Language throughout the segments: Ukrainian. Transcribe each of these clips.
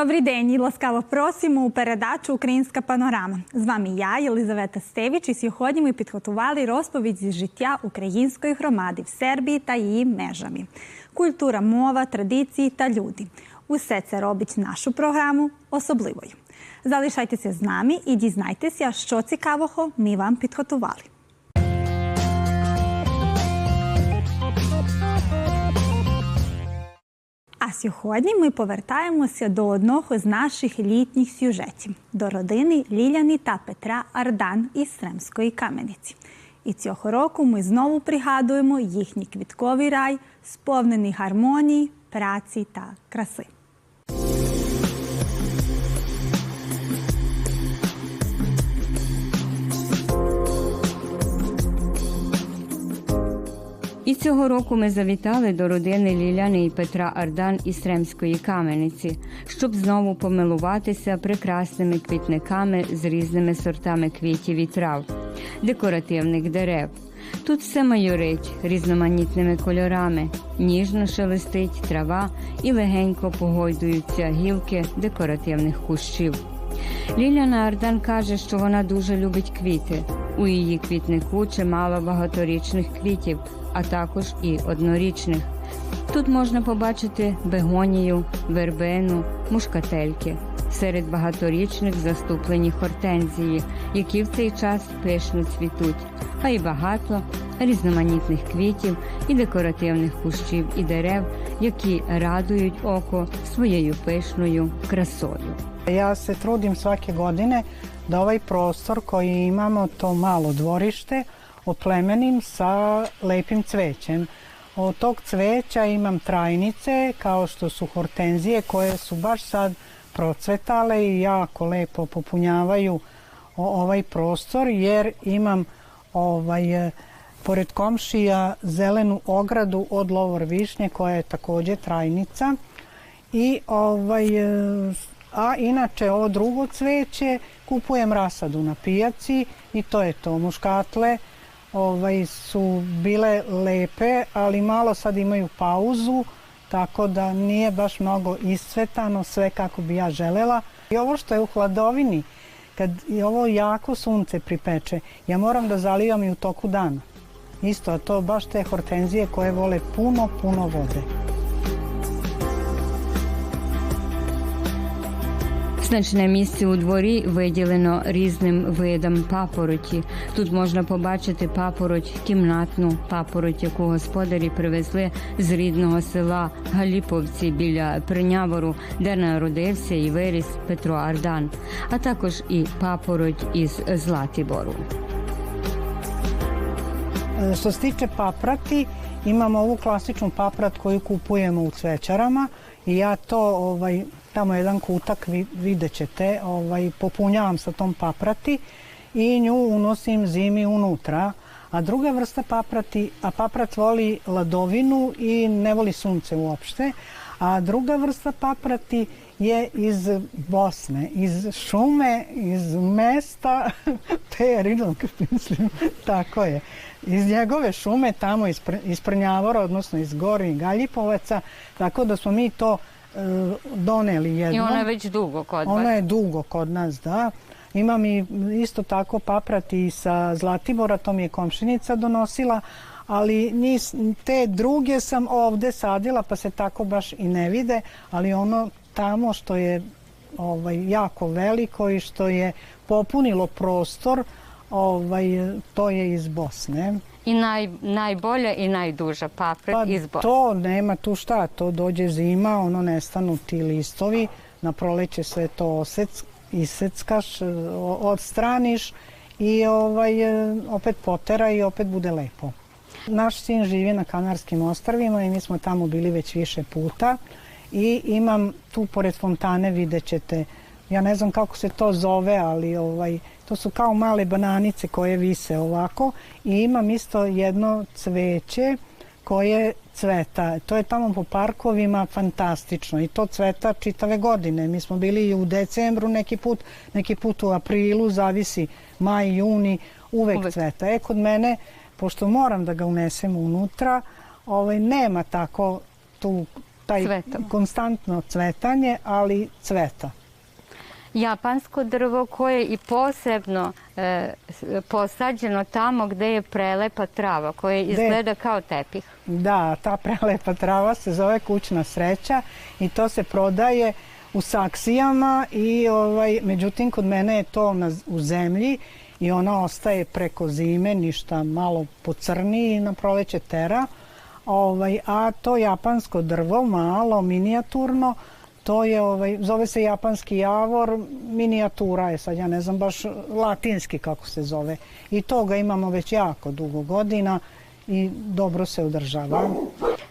Добрий день і ласкаво просимо у передачу Українська панорама. З вами я, Єлизавета Стевіч, і сьогодні ми підготували розповідь зі життя української громади в Сербії та її межами. Культура, мова, традиції та люди. Усе це робить нашу програму особливою. Залишайтеся з нами і дізнайтеся, що цікавого ми вам підготували. А сьогодні ми повертаємося до одного з наших літніх сюжетів до родини Ліляни та Петра Ардан із Сремської Кам'яниці. І цього року ми знову пригадуємо їхній квітковий рай, сповнений гармонії, праці та краси. Цього року ми завітали до родини Ліляни і Петра Ардан із Сремської камениці, щоб знову помилуватися прекрасними квітниками з різними сортами квітів і трав, декоративних дерев. Тут все майорить різноманітними кольорами, ніжно шелестить трава і легенько погойдуються гілки декоративних кущів. Ліляна Ардан каже, що вона дуже любить квіти. У її квітнику чимало багаторічних квітів, а також і однорічних. Тут можна побачити бегонію, вербену, мушкательки. Серед багаторічних заступлені хортензії, які в цей час пишно цвітуть, а й багато різноманітних квітів і декоративних кущів і дерев, які радують око своєю пишною красою. Ja se trudim svake godine da ovaj prostor koji imamo, to malo dvorište, oplemenim sa lepim cvećem. Od tog cveća imam trajnice kao što su hortenzije koje su baš sad procvetale i jako lepo popunjavaju ovaj prostor jer imam ovaj e, pored komšija zelenu ogradu od lovor višnje koja je takođe trajnica i ovaj e, a inače ovo drugo cveće kupujem rasadu na pijaci i to je to muškatle ovaj su bile lepe ali malo sad imaju pauzu tako da nije baš mnogo iscvetano sve kako bi ja želela. I ovo što je u hladovini kad i ovo jako sunce pripeče ja moram da zalivam i u toku dana. Isto a to baš te hortenzije koje vole puno puno vode Значне місце у дворі виділено різним видам папороті. Тут можна побачити папороть кімнатну, папороть, яку господарі привезли з рідного села Галіповці біля Принявору, де народився і виріс Петро Ардан, а також і папороть із Златібору. Što se tiče paprati, imamo ovu klasičnu paprat koju kupujemo u cvećarama i ovaj, tamo jedan kutak vi- vidjet ćete, ovaj, popunjavam sa tom paprati i nju unosim zimi unutra. A druga vrsta paprati, a paprat voli ladovinu i ne voli sunce uopšte, a druga vrsta paprati je iz Bosne, iz šume, iz mesta Perinog, mislim, tako je. Iz njegove šume tamo iz, Pr- iz Prnjavora, odnosno iz Gornjih Galjipovaca, tako da smo mi to e, doneli jednom. І вона вeć dugo kod Ona vas. je dugo kod nas, da. Imam i isto tako paprati i sa Zlatibora, to mi je komšinica donosila, ali nis, te druge sam ovde sadila pa se tako baš i ne vide, ali ono tamo što je ovaj, jako veliko i što je popunilo prostor, ovaj, to je iz Bosne. І най, найболja і найдужа паприк Pa Босни. to nema tu šta, to dođe zima, ono nestanu ti listovi, na proleće sve to osec, iseckaš, e, odstraniš i ovaj, e, opet potera i opet bude lepo. Naš sin živi na Kanarskim ostrvima i mi smo tamo bili već više puta i imam tu pored fontane vidjet ćete, ja ne znam kako se to zove, ali ovaj, to su kao male bananice koje vise ovako i imam isto jedno cveće koje cveta. To je tamo po parkovima fantastično i to cveta čitave godine. Mi smo bili i u decembru neki put, neki put u aprilu, zavisi maj, juni, uvek, Uvek. cveta. E, kod mene, pošto moram da ga unesem unutra, ovaj, nema tako tu taj Cvetom. konstantno cvetanje, ali cveta. Japansko drvo koje je i posebno e, posađeno tamo gde je prelepa trava, koje izgleda kao tepih. Da, ta prelepa trava se zove kućna sreća i to se prodaje u saksijama i ovaj, međutim kod mene je to na, u zemlji i ona ostaje preko zime, ništa malo pocrni i na proleće tera. Ovaj, a to japansko drvo, malo, minijaturno, to je, ovaj, zove se japanski javor, minijatura je sad, ja ne znam baš latinski kako se zove. I toga imamo već jako dugo godina i dobro se održava.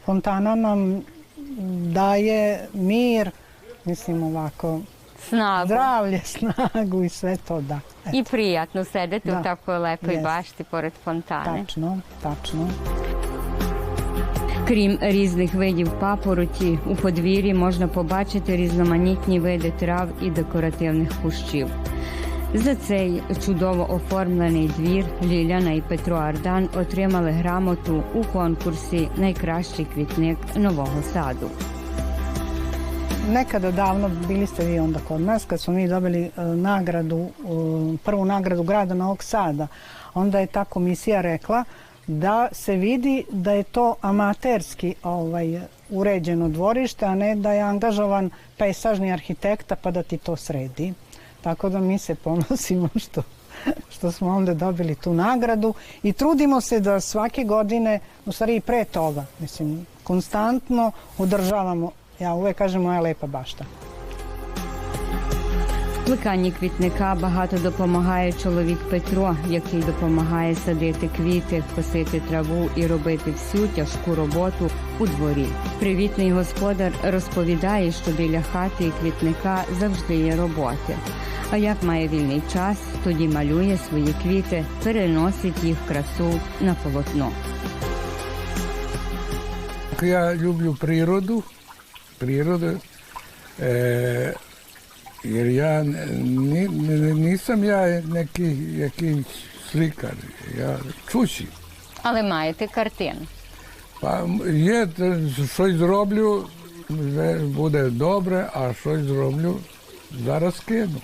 Fontana nam daje mir, mislim ovako, Snagu. zdravlje, snagu i sve to da. E, I prijatno sedete Da. u takvoj lepoj Jest. bašti pored fontane. tačno, tačno. Крім різних видів папороті, у подвір'ї можна побачити різноманітні види трав і декоративних кущів. За цей чудово оформлений двір Ліляна і Петро Ардан отримали грамоту у конкурсі Найкращий квітник нового саду. Nekada davno, bili ste vi onda kod nas, kad smo mi dobili e, nagradu, e, prvu nagradu grada Novog Sada, onda je ta komisija rekla da se vidi da je to amaterski ovaj, uređeno dvorište, a ne da je angažovan pejsažni arhitekta pa da ti to sredi. Tako da mi se ponosimo što, što smo onda dobili tu nagradu i trudimo se da svake godine, u stvari i pre toga, mislim, konstantno održavamo, ja uvek kažem moja lepa bašta. Плеканні квітника багато допомагає чоловік Петро, який допомагає садити квіти, косити траву і робити всю тяжку роботу у дворі. Привітний господар розповідає, що біля хати і квітника завжди є роботи. А як має вільний час, тоді малює свої квіти, переносить їх красу на полотно. Ja ljublju prirodu, prirodu, e, jer ja ni, ni- nisam ja neki, neki slikar, ja čusim. Але маєте картину. Pa je, щось зроблю, буде добре, а щось зроблю, зараз кину.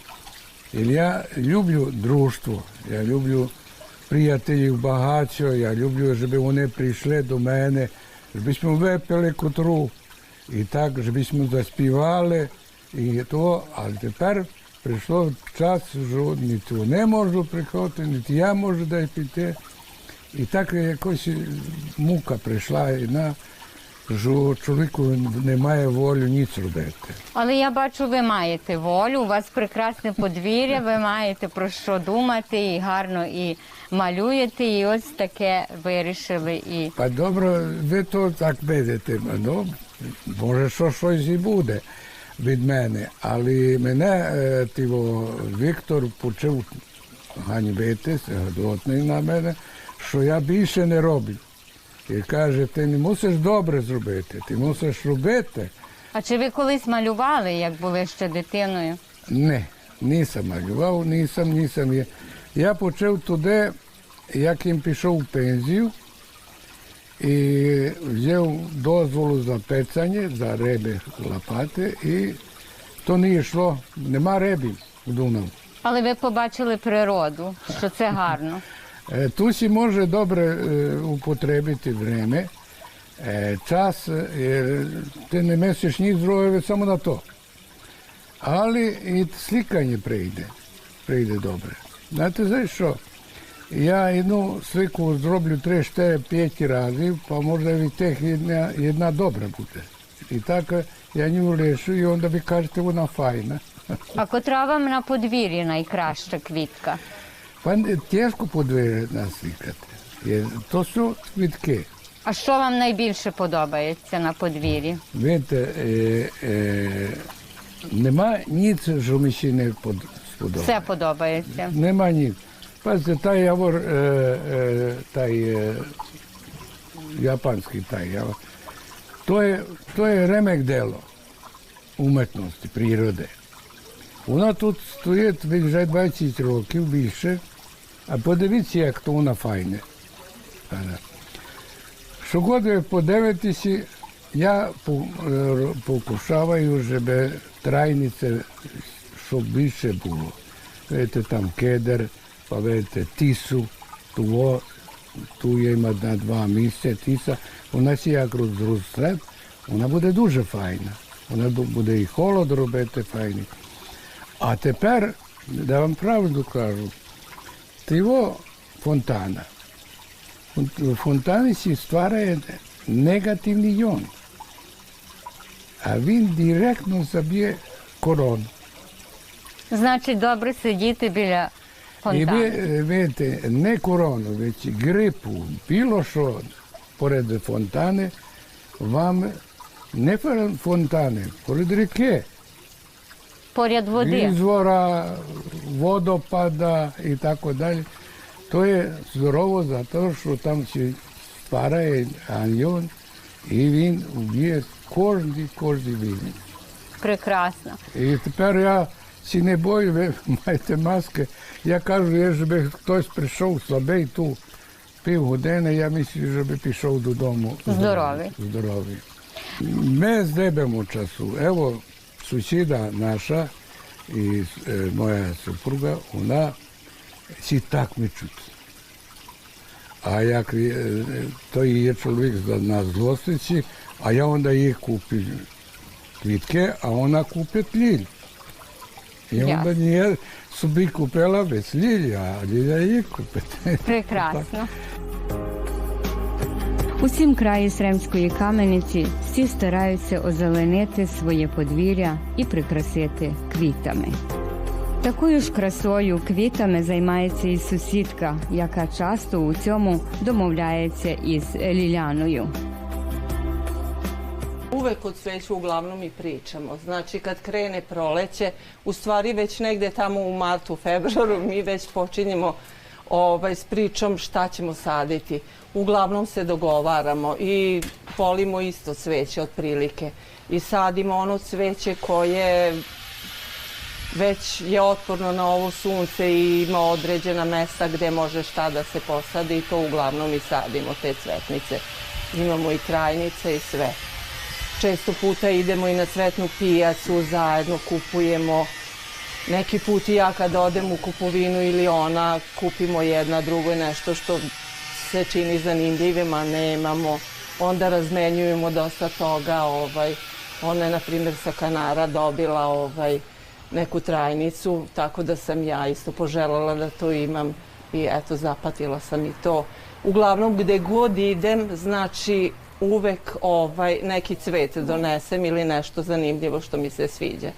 І я люблю дружство, я люблю приятелів багато, я люблю, щоб вони прийшли до мене, щоб ми випили котру, і так, щоб ми заспівали, і то, а тепер прийшло час, що ні вони можуть приходити, ні я можу дай піти. І так якось мука прийшла, і на що чоловіку немає волі ніч робити. Але я бачу, ви маєте волю, у вас прекрасне подвір'я, ви маєте про що думати і гарно і малюєте, і ось таке вирішили. І Па добре, ви то так видите, ну, може, що щось і буде від мене. Але мене е, тиво, Віктор почав ганьбитись, гадотний на мене, що я більше не роблю. І каже, ти не мусиш добре зробити, ти мусиш робити. а чи ви колись малювали, як були ще дитиною? Не, нісам малював, нісам, нісам. Я, я почав туди, як їм пішов в пензію і взяв дозволу за пецання, за риби лопати, і то не йшло, нема рибів в Дунав. Але ви побачили природу, що це гарно. Е, Тусі може добре е, употребити время, е, час, ти не мислиш ні зробити само на то. Але і слікання прийде, прийде добре. Знаєте, за що? Я одну слику зроблю 3, 4, 5 разів, а може від тих одна, одна добра буде. І так е, я не лишу, і onda ви кажете, вона файна. А котра вам на подвір'ї найкраща квітка? Пан тяжко подвір'я наслікати. Є- То все квітки. А що вам найбільше подобається на подвір'ї? Видите, е, е, нема ніц, що мені ще не под, сподобалося. Все подобається. Нема ніц. Бачите, та явор, е, е, е, японський та явор. То є, то є ремек дело уметності, природи. Вона тут стоїть вже 20 років більше, а подивіться, як то вона файне. Ага. Щогоди подивитися, po, pokušavaju, żeby trajnice što više bilo. Vidite tam keder, pa vidite tisu, tu, tu je ima na dva mісця tisa. У нас як розросте, вона буде дуже файна. Вона буде і холод робити файний. А тепер, да вам правду кажу, його фонтана. В фонтані сі створює негативний йон. А він директно заб'є корону. Значить, добре сидіти біля І ви видите, не корону, вeć грипу, bilo що поряд фонтани, вам не фонтани, поряд ріки, Поряд води. ізвора, водопада і так далі. То є здорово за те, що там ще створює аньйон, і він вб'є кожний, кожний війни. Прекрасно. І тепер я ці не бою, ви маєте маски. Я кажу, якщо би хтось прийшов слабий ту півгодини, я мислю, що би пішов додому. Здоровий. Здоровий. Ми здебемо часу. Ево, сусіда наша і е, моя супруга, вона всі так мечуть. А як е, то є чоловік за- на злостиці, а я onda їх куплю квітки, а вона купить ліль. І Ясно. onda nije собі купила без лілі, а ліля їй купить. Прекрасно. У цім краї Сремської камениці всі стараються озеленити своє подвір'я і прикрасити квітами. Такою ж красою квітами займається і сусідка, яка часто у цьому домовляється із Ліляною. Uvek od cveću uglavnom i pričamo. Znači kad krene proleće, u stvari već negde tamo u martu, februaru mi već počinjemo ovaj, s pričom šta ćemo saditi. Uglavnom se dogovaramo i volimo isto cveće otprilike. I sadimo ono cveće koje već je otporno na ovo sunce i ima određena mesta gde može šta da se posadi i to uglavnom i sadimo te cvetnice. Imamo i trajnice i sve. Često puta idemo i na cvetnu pijacu, zajedno kupujemo. Neki put i ja kad odem u kupovinu ili ona, kupimo jedna drugo nešto što se čini zanimljivim, a nemamo. Onda razmenjujemo dosta toga. Ovaj. Ona je, na primjer, sa Kanara dobila ovaj, neku trajnicu, tako da sam ja isto poželjela da to imam i eto, zapatila sam i to. Uglavnom, gde god idem, znači uvek ovaj, neki cvet donesem ili nešto zanimljivo što mi se sviđa.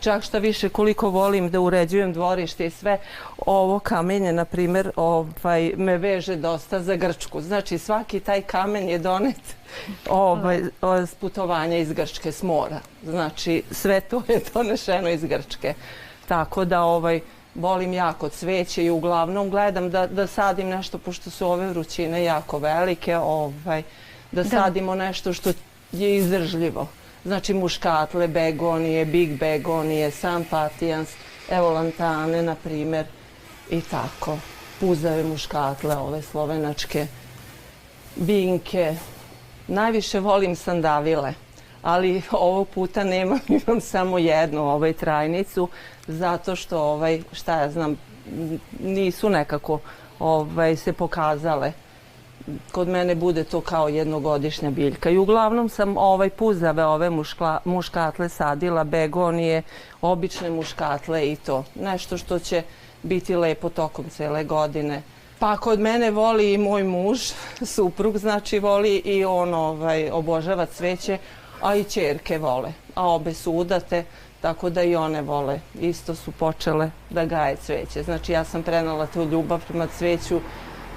Čak šta više koliko volim da uređujem dvorište i sve, ovo kamenje, na primjer, ovaj, me veže dosta za Grčku. Znači svaki taj kamen je donet ovaj, s putovanja iz Grčke, s mora. Znači sve to je donešeno iz Grčke. Tako da ovaj, volim jako cveće i uglavnom gledam da, da sadim nešto, pošto su ove vrućine jako velike, ovaj, da, sadimo nešto što je izdržljivo. Znači muškatle, begonije, big begonije, sam patijans, evo lantane, na primjer, i tako. Puzave muškatle, ove slovenačke, binke. Najviše volim sandavile, ali ovog puta nemam, imam samo jednu ovaj trajnicu, zato što, ovaj, šta ja znam, nisu nekako ovaj, se pokazale kod mene bude to kao jednogodišnja biljka. I uglavnom sam ovaj puzave, ove muškla, muškatle sadila, begonije, obične muškatle i to. Nešto što će biti lepo tokom cele godine. Pa kod mene voli i moj muž, suprug, znači voli i on ovaj, obožava cveće, a i čerke vole. A obe su udate, tako da i one vole. Isto su počele da gaje cveće. Znači ja sam prenala tu ljubav prema cveću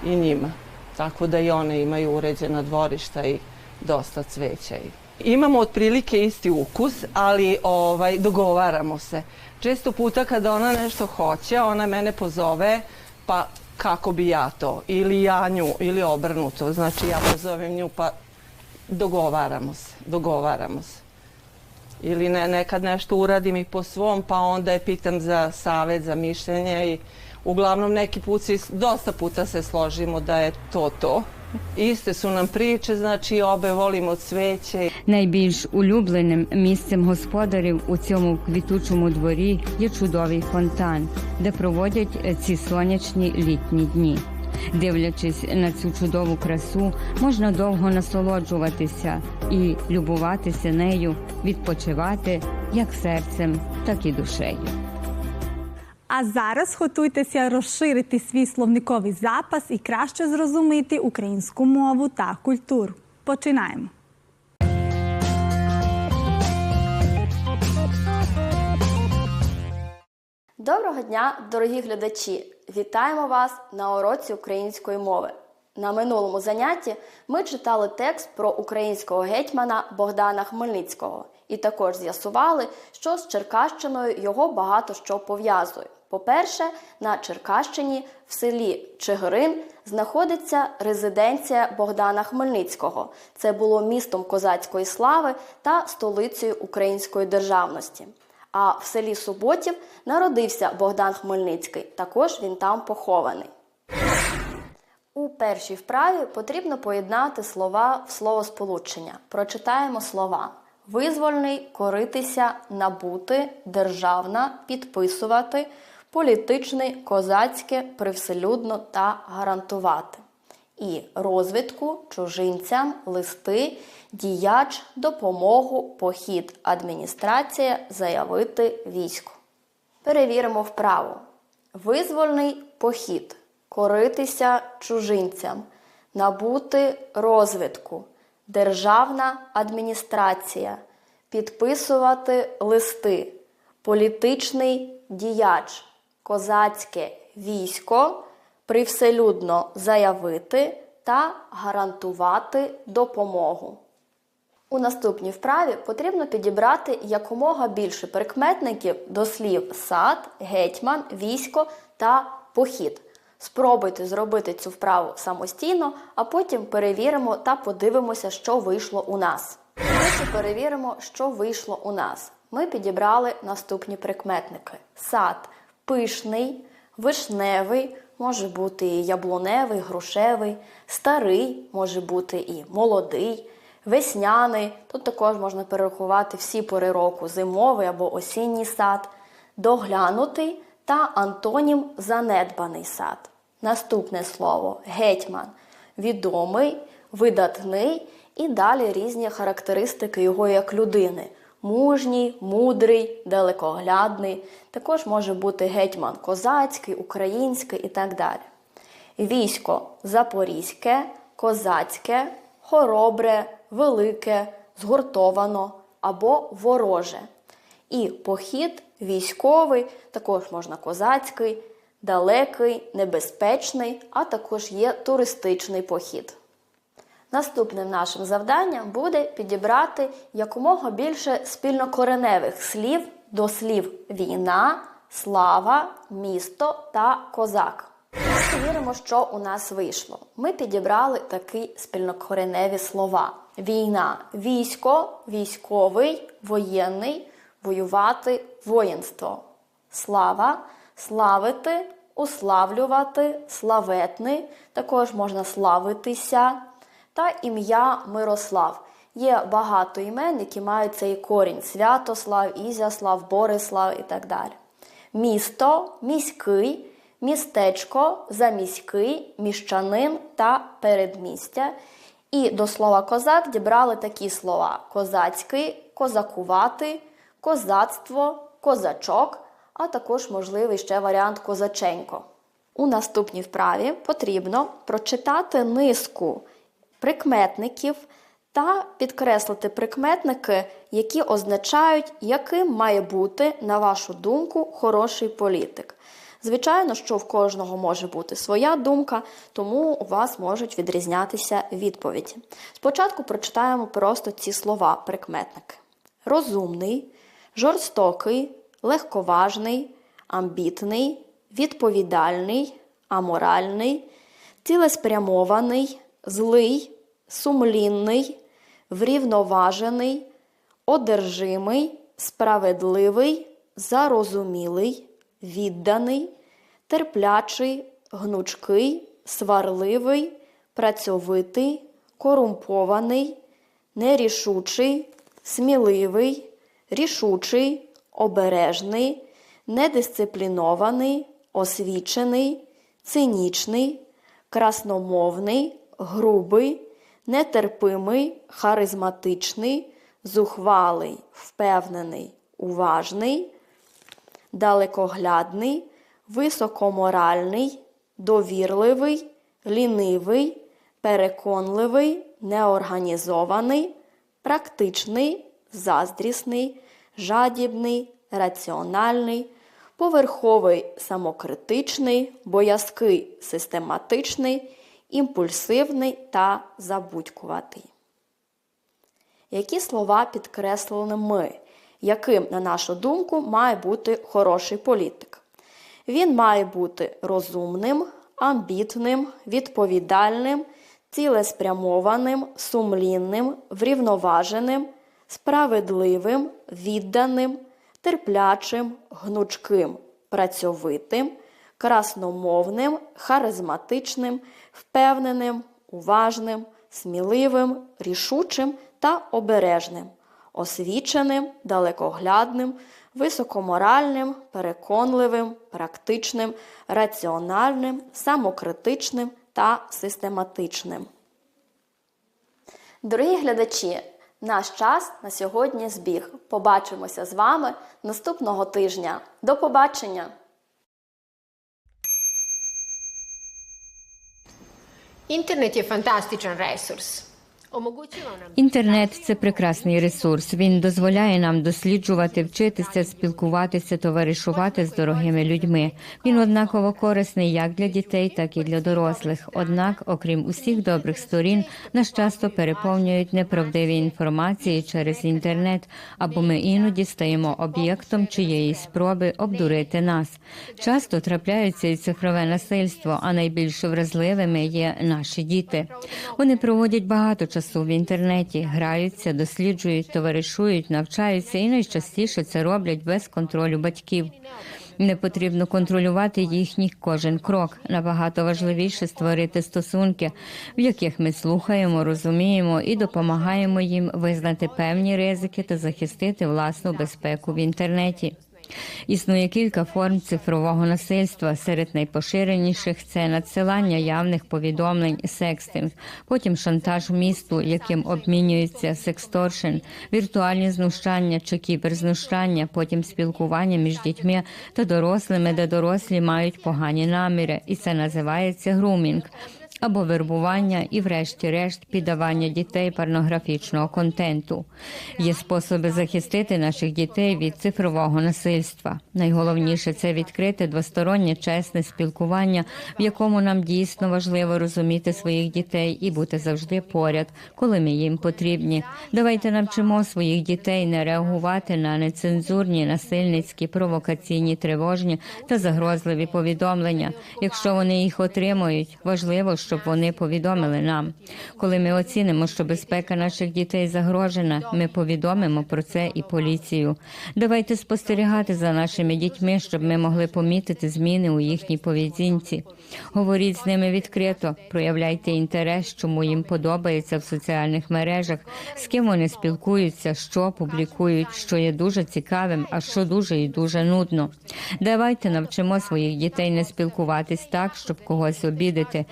i njima. Tako da i one imaju uređena dvorišta i dosta cveća. Imamo otprilike isti ukus, ali ovaj, dogovaramo se. Često puta kada ona nešto hoće, ona mene pozove, pa kako bi ja to, ili ja nju, ili obrnuto. Znači ja pozovem nju, pa dogovaramo se, dogovaramo se. Ili ne, nekad nešto uradim i po svom, pa onda je pitam za savet, za mišljenje i uglavnom neki put, se, dosta puta se složimo da je to to. Iste su nam priče, znači obe volimo cveće. Найбільш улюбленим місцем господарів у цьому квітучому дворі є чудовий фонтан, де проводять ці сонячні літні дні. Дивлячись на цю чудову красу, можна довго насолоджуватися і любуватися нею, відпочивати як серцем, так і душею. А зараз готуйтеся розширити свій словниковий запас і краще зрозуміти українську мову та культуру. Починаємо. Доброго дня, дорогі глядачі! Вітаємо вас на уроці української мови. На минулому занятті ми читали текст про українського гетьмана Богдана Хмельницького і також з'ясували, що з Черкащиною його багато що пов'язує. По-перше, на Черкащині в селі Чигирин знаходиться резиденція Богдана Хмельницького. Це було містом козацької слави та столицею української державності. А в селі Суботів народився Богдан Хмельницький. Також він там похований. У першій вправі потрібно поєднати слова в словосполучення. Прочитаємо слова: визвольний, коритися, набути, державна, підписувати, політичний, козацьке, привселюдно та гарантувати. І розвідку, чужинцям, листи, діяч, допомогу, похід, адміністрація, заявити військо. Перевіримо вправу. Визвольний похід, коритися чужинцям, набути розвідку, державна адміністрація, підписувати листи, політичний діяч, козацьке військо, привселюдно заявити та гарантувати допомогу. У наступній вправі потрібно підібрати якомога більше прикметників до слів сад, гетьман, військо та похід. Спробуйте зробити цю вправу самостійно, а потім перевіримо та подивимося, що вийшло у нас. Давайте перевіримо, що вийшло у нас. Ми підібрали наступні прикметники: сад пишний, вишневий, може бути і яблуневий, грушевий, старий, може бути і молодий, весняний. Тут також можна перерахувати всі пори року: зимовий або осінній сад, доглянутий та антонім занедбаний сад. Наступне слово гетьман відомий, видатний і далі різні характеристики його як людини. Мужній, мудрий, далекоглядний. Також може бути гетьман козацький, український і так далі. Військо запорізьке, козацьке, хоробре, велике, згуртовано або вороже. І похід військовий, також можна козацький, далекий, небезпечний, а також є туристичний похід. Наступним нашим завданням буде підібрати якомога більше спільнокореневих слів до слів війна, слава, місто та козак. Перевіримо, що у нас вийшло. Ми підібрали такі спільнокореневі слова: війна, військо, військовий, воєнний, воювати, воїнство. Слава, славити, уславлювати, славетний, також можна славитися та ім'я Мирослав. Є багато імен, які мають цей корінь: Святослав, Ізяслав, Борислав і так далі. Місто, міський, містечко, заміський, міщанин та передмістя. І до слова козак дібрали такі слова: козацький, козакувати, козацтво, козачок, а також можливий ще варіант козаченько. У наступній вправі потрібно прочитати низку прикметників та підкреслити прикметники, які означають, яким має бути, на вашу думку, хороший політик. Звичайно, що в кожного може бути своя думка, тому у вас можуть відрізнятися відповіді. Спочатку прочитаємо просто ці слова, прикметники: розумний, жорстокий, легковажний, амбітний, відповідальний, аморальний, цілеспрямований, злий, сумлінний, врівноважений, одержимий, справедливий, зарозумілий, відданий, терплячий, гнучкий, сварливий, працьовитий, корумпований, нерішучий, сміливий, рішучий, обережний, недисциплінований, освічений, цинічний, красномовний, грубий, нетерпимий, харизматичний, зухвалий, впевнений, уважний, далекоглядний, високоморальний, довірливий, лінивий, переконливий, неорганізований, практичний, заздрісний, жадібний, раціональний, поверховий самокритичний, боязкий систематичний, імпульсивний та забудькуватий. Які слова підкреслили ми, яким, на нашу думку, має бути хороший політик? Він має бути розумним, амбітним, відповідальним, цілеспрямованим, сумлінним, врівноваженим, справедливим, відданим, терплячим, гнучким, працьовитим, красномовним, харизматичним, впевненим, уважним, сміливим, рішучим та обережним, освіченим, далекоглядним, високоморальним, переконливим, практичним, раціональним, самокритичним та систематичним. Дорогі глядачі, наш час на сьогодні збіг. Побачимося з вами наступного тижня. До побачення! Internet je fantastičan resurs. Інтернет це прекрасний ресурс. Він дозволяє нам досліджувати, вчитися, спілкуватися, товаришувати з дорогими людьми. Він однаково корисний як для дітей, так і для дорослих. Однак, окрім усіх добрих сторін, нас часто переповнюють неправдиві інформації через інтернет, або ми іноді стаємо об'єктом чиєїсь спроби обдурити нас. Часто трапляються і цифрове насильство, а найбільш вразливими є наші діти. Вони проводять багато часу в інтернеті, граються, досліджують, товаришують, навчаються і найчастіше це роблять без контролю батьків. Не потрібно контролювати їхній кожен крок. Набагато важливіше створити стосунки, в яких ми слухаємо, розуміємо і допомагаємо їм визнати певні ризики та захистити власну безпеку в інтернеті. Існує кілька форм цифрового насильства. Серед найпоширеніших це надсилання явних повідомлень, секстинг, потім шантаж місту, яким обмінюється сексторшн, віртуальні знущання чи кіберзнущання, потім спілкування між дітьми та дорослими, де дорослі мають погані наміри, і це називається грумінг або вербування і, врешті-решт, піддавання дітей порнографічного контенту. Є способи захистити наших дітей від цифрового насильства. Найголовніше це відкрити двостороннє чесне спілкування, в якому нам дійсно важливо розуміти своїх дітей і бути завжди поряд, коли ми їм потрібні. Давайте навчимо своїх дітей не реагувати на нецензурні, насильницькі, провокаційні, тривожні та загрозливі повідомлення. Якщо вони їх отримують, важливо, щоб вони повідомили нам. Коли ми оцінимо, що безпека наших дітей загрожена, ми повідомимо про це і поліцію. Давайте спостерігати за нашими дітьми, щоб ми могли помітити зміни у їхній поведінці. Говоріть з ними відкрито, проявляйте інтерес, чому їм подобається в соціальних мережах, з ким вони спілкуються, що публікують, що є дуже цікавим, а що дуже і дуже нудно. Давайте навчимо своїх дітей не спілкуватись так, щоб когось обідати,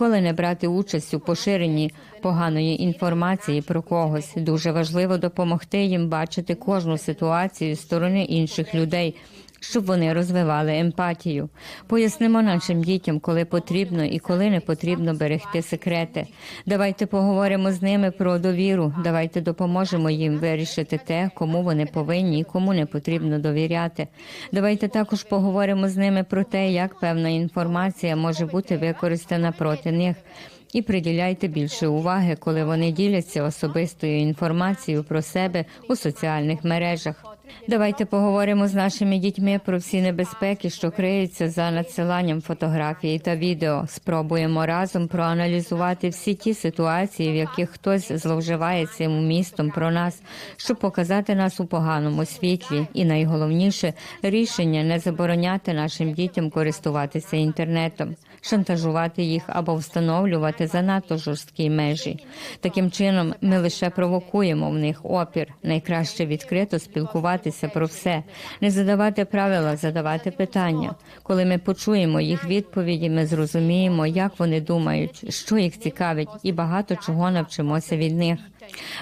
не брати участь у поширенні поганої інформації про когось. Дуже важливо допомогти їм бачити кожну ситуацію з сторони інших людей. Щоб вони розвивали емпатію, пояснимо нашим дітям, коли потрібно і коли не потрібно берегти секрети. Давайте поговоримо з ними про довіру. Давайте допоможемо їм вирішити те, кому вони повинні і кому не потрібно довіряти. Давайте також поговоримо з ними про те, як певна інформація може бути використана проти них. І приділяйте більше уваги, коли вони діляться особистою інформацією про себе у соціальних мережах. Давайте поговоримо з нашими дітьми про всі небезпеки, що криються за надсиланням фотографій та відео. Спробуємо разом проаналізувати всі ті ситуації, в яких хтось зловживає цим містом про нас, щоб показати нас у поганому світлі. І найголовніше рішення не забороняти нашим дітям користуватися інтернетом, шантажувати їх або встановлювати занадто жорсткі межі. Таким чином, ми лише провокуємо в них опір. Найкраще відкрито спілкуватися про все, не задавати правила, задавати питання. Коли ми почуємо їх відповіді, ми зрозуміємо, як вони думають, що їх цікавить, і багато чого навчимося від них.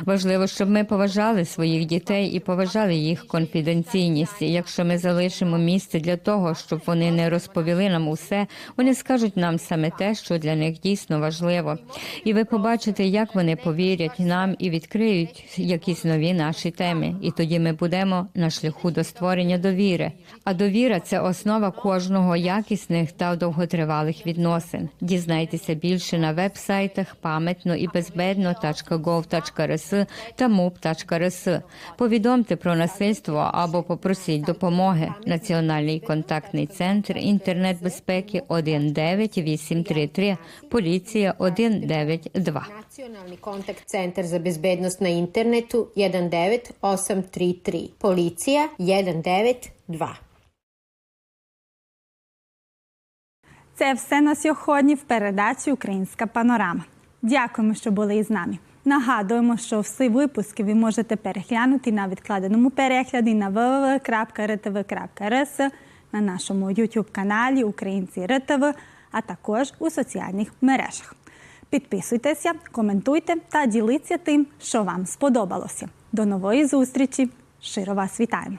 Важливо, щоб ми поважали своїх дітей і поважали їх конфіденційність. Якщо ми залишимо місце для того, щоб вони не розповіли нам усе, вони скажуть покажуть нам саме те, що для них дійсно важливо, і ви побачите, як вони повірять нам і відкриють якісь нові наші теми. І тоді ми будемо на шляху до створення довіри. А довіра це основа кожного якісних та довготривалих відносин. Дізнайтеся більше на вебсайтах пам'ятно і безбедно.gov.rs та mup.rs. Повідомте про насильство або попросіть допомоги. Національний контактний центр інтернет безпеки 19 99833, поліція 192. Національний контакт центр за безбедність на інтернету 19833, поліція 192. Це все на сьогодні в передачі Українська панорама. Дякуємо, що були із нами. Нагадуємо, що всі випуски ви можете переглянути на відкладеному перегляді на www.rtv.rs, на нашому YouTube каналі Українці РТВ а також у соціальних мережах. Підписуйтеся, коментуйте та діліться тим, що вам сподобалося. До нової зустрічі! Щиро вас вітаємо!